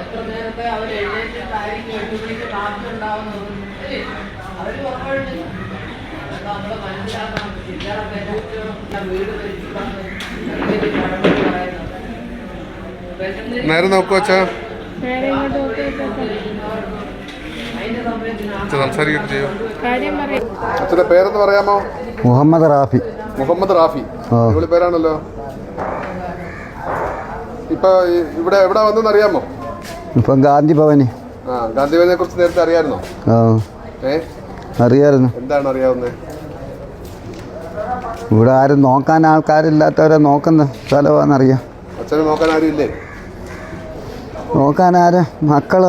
എത്ര നേരത്തെ അവർ എഴുന്നേറ്റിട്ടായിരിക്കും എട്ട് മണിക്ക് കാപ്പി ഉണ്ടാവുന്നത് അവർ ഉറപ്പുണ്ട് നമ്മൾ മനസ്സിലാക്കണം ചില്ലറ വീട് വിശന്നിരിക്കുന്ന നേരെ നോക്കൂ സംസാരിക്കുകയൊക്കെ ചെയ്യൂ. അച്ഛന്റെ പേരെന്ന് പറയാമോ? മുഹമ്മദ് റാഫി. മുഹമ്മദ് റാഫി. ഇവിടെ പേരാണല്ലോ. ഇപ്പൊ ഇവിടെ എവിടെ വന്നെന്ന് അറിയാമോ? ഇപ്പൊ ഗാന്ധി ഭവന്. ആ ഗാന്ധിഭവനെ കുറിച്ച് നേരത്തെ അറിയായിരുന്നോ? ആ. ഏ? അറിയായിരുന്നു. എന്താണ് അറിയാവുന്നത് ഇവിടെ ആരും നോക്കാൻ ആൾക്കാരില്ലാത്തവരെ നോക്കുന്ന സ്ഥലമാണെന്നറിയാം. അച്ഛനെ നോക്കാൻ ആരും ഇല്ലേ നോക്കാൻ മക്കൾ.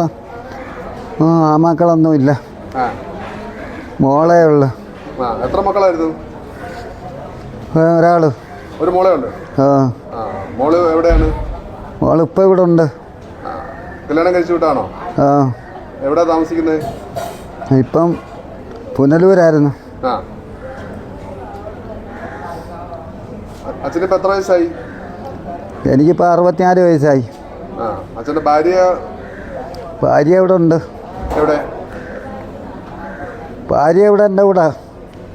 ആ മക്കളൊന്നും ഇല്ല. മോളേ ഉള്ളു. എത്ര മക്കളായിരുന്നു? ഒരാൾ. ഒരു മോളേ ഉണ്ട്. ആ. മോൾ എവിടെയാണ്? മോളിപ്പോൾ ഇവിടെ ഉണ്ട്. കല്യാണം കഴിച്ചു വിട്ടാണോ? ആ. എവിടെ താമസിക്കുന്നത് ഇപ്പം പുനലൂരായിരുന്നു. ആ. അച്ഛന് ഇപ്പം എത്ര വയസ്സായി? എനിക്കിപ്പോൾ അറുപത്തിനാല് വയസ്സായി. ആ അച്ഛന്റെ ഭാര്യ ഭാര്യ ഇവിടെ ഉണ്ട്. എവിടെ? ഭാര്യ ഇവിടെ എന്റെ കൂടെ.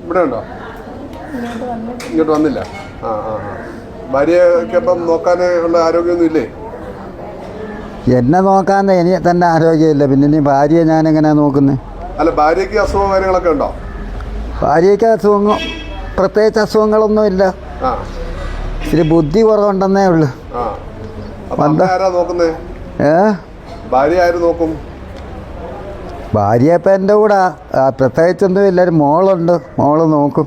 ഇവിടെ ഉണ്ടോ? ഇങ്ങോട്ട് വന്നില്ല. ആ ആ ആ. ഭാര്യയ്ക്കൊപ്പം നോക്കാൻ ഉള്ള ആരോഗ്യമൊന്നും ഇല്ലേ? എന്നെ നോക്കാൻ ഇനി തന്നെ ആരോഗ്യമില്ല. പിന്നെ ഇനി ഭാര്യയെ ഞാൻ എങ്ങനെയാണ് നോക്കുന്നത് അല്ല ഭാര്യയ്ക്ക് അസുഖം കാര്യങ്ങളൊക്കെ ഉണ്ടോ? ഭാര്യയ്ക്ക് അസുഖങ്ങൾ പ്രത്യേകിച്ച് അസുഖങ്ങളൊന്നും ഇല്ല ഇച്ചിരി ബുദ്ധി കുറവുണ്ടെന്നേ ഉള്ളു. നോക്കുന്നേ? ഏ? ഭാര്യ ആര് നോക്കും? ഭാര്യ ഇപ്പം എന്റെ കൂടെ. പ്രത്യേകിച്ച് പ്രത്യേകിച്ചൊന്നും എല്ലാരും ഒരു മോളുണ്ട്. മോൾ നോക്കും.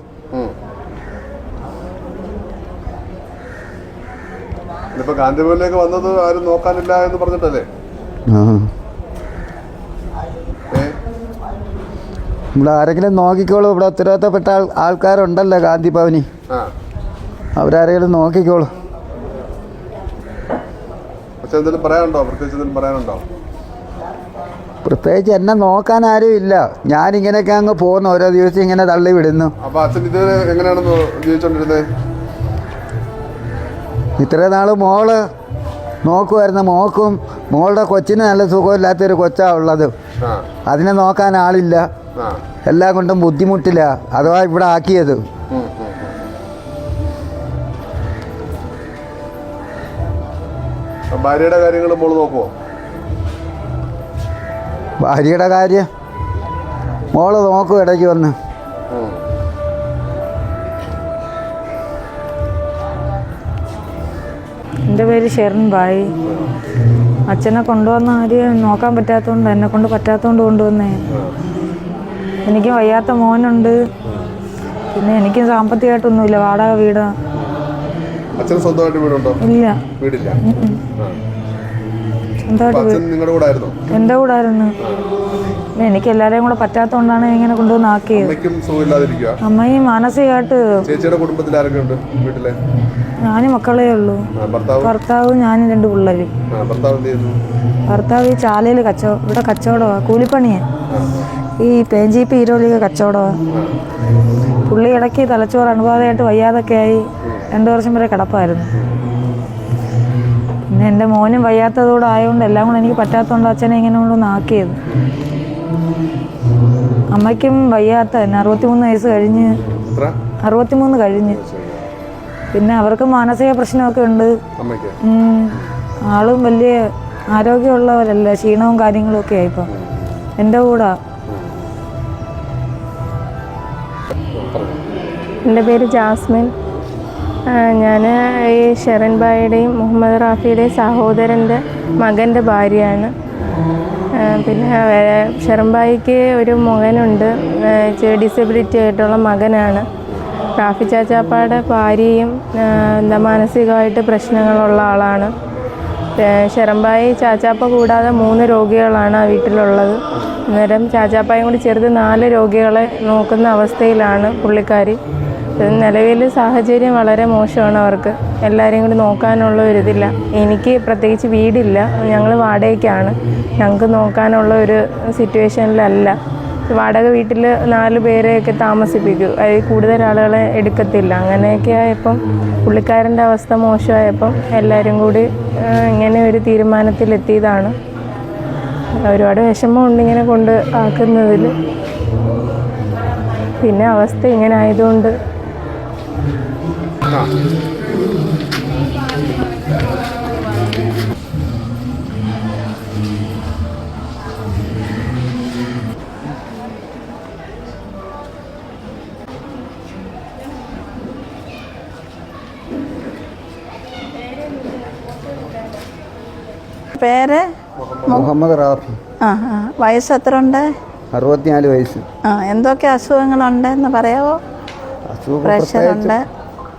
ഇപ്പൊ ഗാന്ധിഭവനിലേക്ക് വന്നത് ആരും നോക്കാനില്ല എന്ന് പറഞ്ഞിട്ടല്ലേ? ഇവിടെ ആരെങ്കിലും നോക്കിക്കോളൂ. ഇവിടെ ഉത്തരവാദിത്തപ്പെട്ട ആൾ ആൾക്കാരുണ്ടല്ലോ ഗാന്ധി ഭവനി അവരാരെങ്കിലും നോക്കിക്കോളൂ. പക്ഷെ എന്തെങ്കിലും പറയാനുണ്ടോ? പ്രത്യേകിച്ച് എന്തെങ്കിലും പറയാനുണ്ടോ? പ്രത്യേകിച്ച് എന്നെ നോക്കാൻ ആരും ഇല്ല. ഞാനിങ്ങനെയൊക്കെ അങ്ങ് പോകുന്നു. ഓരോ ദിവസം ഇങ്ങനെ തള്ളി വിടുന്നു. അപ്പൊ അച്ഛൻ ഇത് എങ്ങനെയാണ് നോ- ജീവിച്ചോണ്ടിരുന്നത് ഇത്ര നാൾ മോൾ നോക്കുമായിരുന്നു മോക്കും മോളുടെ കൊച്ചിന് നല്ല സുഖമില്ലാത്തൊരു കൊച്ചാ ഉള്ളത്. അതിനെ നോക്കാൻ ആളില്ല. എല്ലാം കൊണ്ടും ബുദ്ധിമുട്ടില്ല. അഥവാ ഇവിടെ ആക്കിയത്. ഭാര്യയുടെ കാര്യങ്ങൾ മോൾ നോക്കുമോ ഭാര്യയുടെ കാര്യം മോൾ നോക്കും ഇടയ്ക്ക് വന്ന്. എന്റെ പേര് ഷെറിൻ ബായി. അച്ഛനെ കൊണ്ടുവന്ന ആരെയും നോക്കാൻ പറ്റാത്തതുകൊണ്ട് എന്നെ കൊണ്ട് പറ്റാത്തതുകൊണ്ട് കൊണ്ടുവന്നേ. എനിക്ക് വയ്യാത്ത മോനുണ്ട്. പിന്നെ എനിക്കും സാമ്പത്തികമായിട്ടൊന്നുമില്ല വാടക വീടാ. അച്ഛന് സ്വന്തമായിട്ട് വീടുണ്ടോ? ഇല്ല. വീടില്ല. അച്ഛൻ നിങ്ങളുടെ കൂടെ ആയിരുന്നോ? എന്റെ കൂടെ ആയിരുന്നു. എനിക്ക് എല്ലാരെയും കൂടെ പറ്റാത്തതുകൊണ്ടാണ് ഇങ്ങനെ കൊണ്ടുവന്ന് ആക്കിയത്. അമ്മയും മാനസികമായിട്ട് ചേച്ചിയുടെ കുടുംബത്തിൽ ആരൊക്കെ ഉണ്ട് വീട്ടിലെ? ഞാനും മക്കളേ ഉള്ളൂ. ഭർത്താവ്? ഞാനും രണ്ട് പിള്ളേരും. ഭർത്താവ് ഈ ചാലയിൽ കച്ചവടം ഇവിടെ കച്ചവടമാണ് കൂലിപ്പണിയാണ് ഈ പേഞ്ചീപ്പ് ഈരോളിയൊക്കെ കച്ചവടമാണ് പുള്ളി ഇടയ്ക്ക് തലച്ചോറ് അണുബാധയായിട്ട് വയ്യാതൊക്കെ ആയി രണ്ടു വർഷം വരെ കിടപ്പായിരുന്നു. പിന്നെ എന്റെ മോനും വയ്യാത്തതോടെ ആയതുകൊണ്ട് എല്ലാം കൂടെ എനിക്ക് പറ്റാത്തതുകൊണ്ട് അച്ഛനെ ഇങ്ങനെ കൊണ്ടൊന്ന് ആക്കിയത്. അമ്മയ്ക്കും വയ്യാത്ത തന്നെ. അറുപത്തിമൂന്ന് വയസ്സ് കഴിഞ്ഞ് അറുപത്തിമൂന്ന് കഴിഞ്ഞ്. പിന്നെ അവർക്ക് മാനസിക പ്രശ്നമൊക്കെ ഉണ്ട്. ആളും വലിയ ആരോഗ്യമുള്ളവരല്ല ക്ഷീണവും കാര്യങ്ങളും ഒക്കെ ആയിപ്പം. എന്റെ കൂടെ എന്റെ പേര് ജാസ്മിൻ. ഞാൻ ഈ ഷെറിൻ ബായിയുടെയും മുഹമ്മദ് റാഫിയുടെയും സഹോദരന്റെ മകന്റെ ഭാര്യയാണ്. പിന്നെ ഷെറിൻ ബായിക്ക് ഒരു മകനുണ്ട്. ഡിസബിലിറ്റി ആയിട്ടുള്ള മകനാണ്. റാഫി ചാച്ചാപ്പാടെ ഭാര്യയും എന്താ മാനസികമായിട്ട് പ്രശ്നങ്ങളുള്ള ആളാണ്. ഷെറമ്പായി ചാച്ചാപ്പ കൂടാതെ മൂന്ന് രോഗികളാണ് ആ വീട്ടിലുള്ളത്. അന്നേരം ചാച്ചാപ്പായും കൂടി ചേർത്ത് നാല് രോഗികളെ നോക്കുന്ന അവസ്ഥയിലാണ് പുള്ളിക്കാരി. നിലവിൽ സാഹചര്യം വളരെ മോശമാണ് അവർക്ക്. എല്ലാവരെയും കൂടി നോക്കാനുള്ള ഒരിതില്ല എനിക്ക് പ്രത്യേകിച്ച് വീടില്ല. ഞങ്ങൾ വാടകയ്ക്കാണ്. ഞങ്ങൾക്ക് നോക്കാനുള്ള ഒരു സിറ്റുവേഷനിലല്ല. വാടക വീട്ടിൽ നാല് പേരെയൊക്കെ താമസിപ്പിക്കും. അതിൽ കൂടുതൽ ആളുകളെ എടുക്കത്തില്ല. അങ്ങനെയൊക്കെ ആയപ്പം പുള്ളിക്കാരന്റെ അവസ്ഥ മോശമായപ്പം എല്ലാവരും കൂടി ഇങ്ങനെ ഒരു തീരുമാനത്തിലെത്തിയതാണ്. ഒരുപാട് വിഷമമുണ്ട് ഇങ്ങനെ കൊണ്ട് ആക്കുന്നതിൽ പിന്നെ അവസ്ഥ ഇങ്ങനെ ആയതുകൊണ്ട് ആ പേര്? മുഹമ്മദ് റാഫി. ആ ആ. വയസ്സ് എത്ര ഉണ്ട് അറുപത്തിനാല് വയസ്സ്. ആ എന്തൊക്കെ അസുഖങ്ങളുണ്ടെന്ന് പറയാവോ? പ്രഷറുണ്ട്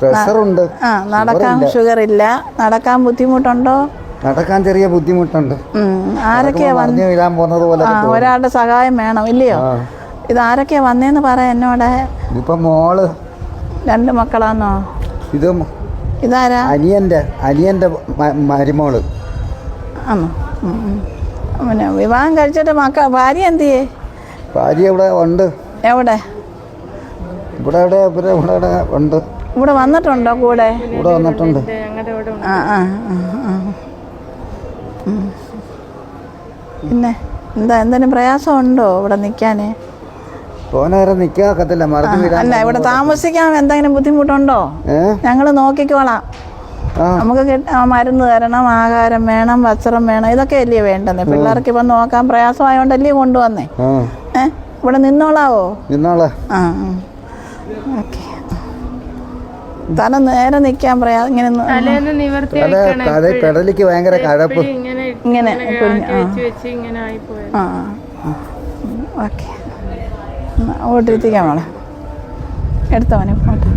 പ്രഷറുണ്ട് ആ നടക്കാൻ ഷുഗർ ഇല്ല. നടക്കാൻ ബുദ്ധിമുട്ടുണ്ടോ? നടക്കാൻ ചെറിയ ബുദ്ധിമുട്ടുണ്ട്. ആരൊക്കെയാ വന്ന് വീഴാൻ പോകുന്നത് പോലെ ഒരാളുടെ സഹായം വേണം ഇല്ലയോ. ഇത് ആരൊക്കെയാ വന്നേന്ന് പറ എന്നോട്. ഇപ്പൊ മോൾ. രണ്ട് മക്കളാന്നോ? ഇത് ഇതാരാ? അനിയന്റെ അനിയന്റെ മരുമോൾ. ആണോ. പിന്നെ വിവാഹം കഴിച്ചിട്ട് മക്ക ഭാര്യ എന്തിയേ? ഭാര്യ ഇവിടെ ഉണ്ട്. എവിടെ? ഇവിടെ ഇവിടെ ഇവിടെ ഇവിടെ ഇവിടെ ഉണ്ട് ഇവിടെ വന്നിട്ടുണ്ടോ. കൂടെ ഇവിടെ വന്നിട്ടുണ്ട് ആ ആ ആ. പിന്നെ എന്താ എന്തെങ്കിലും പ്രയാസമുണ്ടോ ഇവിടെ നിൽക്കാൻ പോനേരം നേരം നിൽക്കാക്കത്തില്ല അല്ല ഇവിടെ താമസിക്കാൻ എന്തെങ്കിലും ബുദ്ധിമുട്ടുണ്ടോ? ഞങ്ങൾ നോക്കിക്കോളാം. നമുക്ക് മരുന്ന് തരണം ആഹാരം വേണം വസ്ത്രം വേണം ഇതൊക്കെ അല്ലേ വേണ്ടത് പിള്ളേർക്ക് ഇപ്പം നോക്കാൻ പ്രയാസമായോണ്ടല്ലേ കൊണ്ടുവന്നേ? ഏഹ് ഏ? ഇവിടെ നിന്നോളാവോ? നിന്നോളാ. ആ. തല നേരെ നിൽക്കാൻ പറയാ. ഇങ്ങനെ തല പെടലിക്ക് ഭയങ്കര കഴപ്പ്. ഇങ്ങനെ ആ വെച്ച് വെച്ച് ഇങ്ങനെ ആയിപ്പോയത്. ആ ഓക്കെ. ഓട്ടിരുത്തിക്കാം മോളെ എടുത്തോ മോനെ ഫോട്ടോ